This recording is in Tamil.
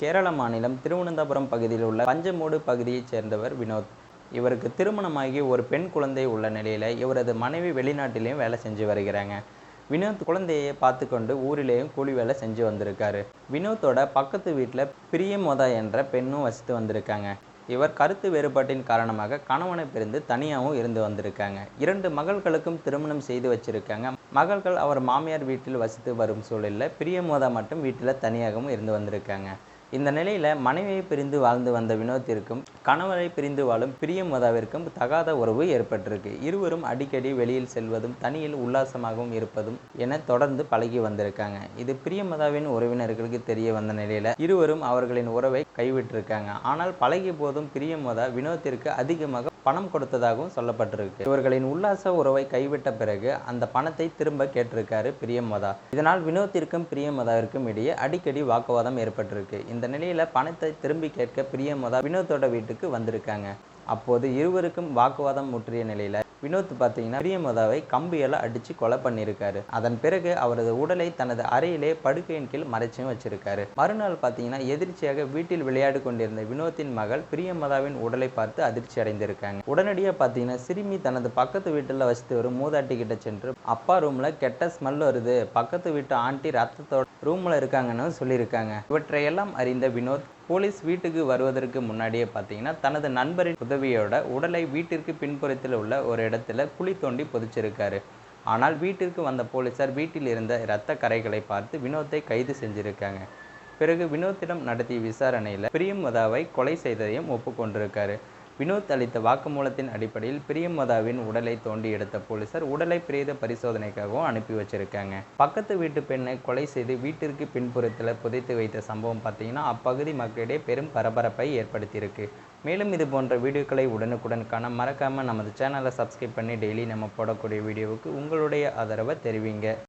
கேரள மாநிலம் திருவனந்தபுரம் பகுதியில் உள்ள பஞ்சமூடு பகுதியைச் சேர்ந்தவர் வினோத். இவருக்கு திருமணமாகி ஒரு பெண் குழந்தை உள்ள நிலையில் இவரது மனைவி வெளிநாட்டிலையும் வேலை செஞ்சு வருகிறாங்க. வினோத் குழந்தையை பார்த்து கொண்டு ஊரிலேயும் கூலி வேலை செஞ்சு வந்திருக்காரு. வினோத்தோட பக்கத்து வீட்டில் பிரியமோதா என்ற பெண்ணும் வசித்து வந்திருக்காங்க. இவர் கருத்து வேறுபாட்டின் காரணமாக கணவனை பிரிந்து தனியாகவும் இருந்து வந்திருக்காங்க. இரண்டு மகள்களுக்கும் திருமணம் செய்து வச்சிருக்காங்க. மகள்கள் அவர் மாமியார் வீட்டில் வசித்து வரும் சூழலில் பிரியமோதா மட்டும் வீட்டில் தனியாகவும் இருந்து வந்திருக்காங்க. இந்த நிலையில் மனைவியை பிரிந்து வாழ்ந்து வந்த வினோத்திற்கும் கணவரை பிரிந்து வாழும் பிரியமதாவிற்கும் தகாத உறவு ஏற்பட்டிருக்கு. இருவரும் அடிக்கடி வெளியில் செல்வதும் தனியில் உல்லாசமாகவும் இருப்பதும் என தொடர்ந்து பழகி வந்திருக்காங்க. இது பிரியமதாவின் உறவினர்களுக்கு தெரிய வந்த நிலையில் இருவரும் அவர்களின் உறவை கைவிட்டிருக்காங்க. ஆனால் பழகிய போதும் பிரியமதா வினோத்திற்கு அதிகமாக பணம் கொடுத்ததாகவும் சொல்லப்பட்டிருக்கு. இவர்களின் உல்லாச உறவை கைவிட்ட பிறகு அந்த பணத்தை திரும்ப கேட்டிருக்காரு பிரியமதா இதனால் வினோத்திற்கும் பிரியமதாவிற்கும் இடையே அடிக்கடி வாக்குவாதம் ஏற்பட்டிருக்கு. இந்த நிலையில பணத்தை திரும்பி கேட்க பிரியமதா வினோத்தோட வீட்டுக்கு வந்திருக்காங்க. அப்போது இருவருக்கும் வாக்குவாதம் முற்றிய நிலையில வினோத் பார்த்தீங்கன்னா பிரியமதாவை கம்பியால் அடித்து கொலை பண்ணியிருக்காரு. அதன் பிறகு அவரது உடலை தனது அறையிலே படுக்கையின் கீழ் மறைச்சியும் வச்சிருக்காரு. மறுநாள் பார்த்தீங்கன்னா எதிர்ச்சியாக வீட்டில் விளையாடி கொண்டிருந்த வினோத்தின் மகள் பிரியமதாவின் உடலை பார்த்து அதிர்ச்சி அடைந்திருக்காங்க. உடனடியாக பார்த்தீங்கன்னா சிறுமி தனது பக்கத்து வீட்டில் வசித்து வரும் மூதாட்டி கிட்ட சென்று அப்பா ரூமில் கெட்ட ஸ்மெல் வருது. பக்கத்து வீட்டு ஆண்டி ரத்தத்தோட ரூமில் இருக்காங்கன்னு சொல்லியிருக்காங்க. இவற்றையெல்லாம் அறிந்த வினோத் போலீஸ் வீட்டுக்கு வருவதற்கு முன்னாடியே பார்த்தீங்கன்னா தனது நண்பரின் உதவியோட உடலை வீட்டிற்கு பின்புறத்தில் உள்ள ஒரு இடத்துல குழி தோண்டி புதைச்சிருக்காரு. ஆனால் வீட்டிற்கு வந்த போலீசார் வீட்டில் இருந்த இரத்த கரைகளை பார்த்து வினோத்தை கைது செஞ்சிருக்காங்க. பிறகு வினோத்திடம் நடத்திய விசாரணையில் பிரியமதாவை கொலை செய்ததையும் ஒப்புக்கொண்டிருக்காரு. வினோத் அளித்த வாக்குமூலத்தின் அடிப்படையில் பிரியமதாவின் உடலை தோண்டி எடுத்த போலீசார் உடலை பிரேத பரிசோதனைக்காகவும் அனுப்பி வச்சிருக்காங்க. பக்கத்து வீட்டு பெண்ணை கொலை செய்து வீட்டிற்கு பின்புறத்தில் புதைத்து வைத்த சம்பவம் பார்த்தீங்கன்னா அப்பகுதி மக்களிடையே பெரும் பரபரப்பை ஏற்படுத்தியிருக்கு. மேலும் இது போன்ற வீடியோக்களை உடனுக்குடன் காண மறக்காமல் நமது சேனலை சப்ஸ்கிரைப் பண்ணி டெய்லி நம்ம போடக்கூடிய வீடியோவுக்கு உங்களுடைய ஆதரவை தெரிவிங்க.